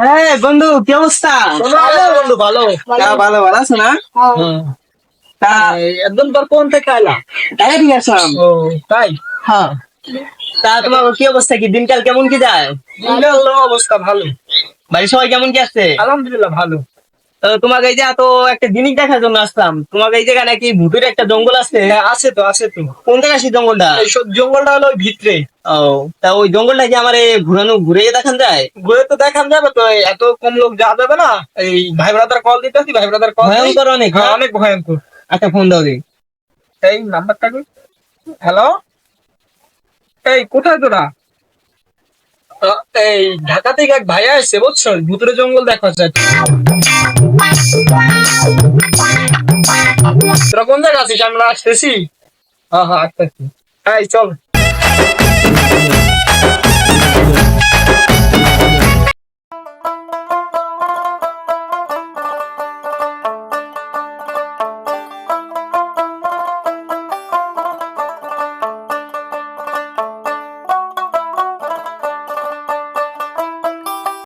হ্যাঁ বন্ধু কি অবস্থা? ভালো বন্ধু ভালো। ভালো ভালো আছো না? তা একদম কোন থেকে তাই ঠিক আছে ও তাই? হ্যাঁ। তা তোমার কি অবস্থা কি? দিনকাল কেমন কি যায়? দিনকাল অবস্থা ভালো। বাড়ির সবাই কেমন কি আছে? আলহামদুলিল্লাহ ভালো। তোমাকে এই যে এত একটা জিনিস দেখার জন্য আসলাম। তোমাকে এই জায়গায় নাকি ভূতের একটা জঙ্গল আছে? হ্যাঁ আছে তো আছে তো। কোন জায়গায় সেই জঙ্গলটা? সব জঙ্গলটা হলো ওই ভিতরে। ও তা ওই জঙ্গলটা কি আমার ঘুরানো ঘুরে দেখান যায়? ঘুরে তো দেখান যাবে তো এত কম লোক যাওয়া যাবে না? এই ভাই ব্রাদার কল দিতে ভাই ব্রাদার কল ভয়ঙ্কর অনেক হ্যাঁ হ্যাঁ? অনেক ভয়ঙ্কর। আচ্ছা ফোন দাও দিই এই নাম্বারটা কি? হ্যালো? এই কোথায় তোরা? এই ঢাকা থেকে এক ভাইয়া এসে বুঝছ? ভুতুরে জঙ্গল দেখা যায় তোরা কোন জায়গা আছিস? আমরা আসতেছি। হ্যাঁ হ্যাঁ আসতেছি এই চল।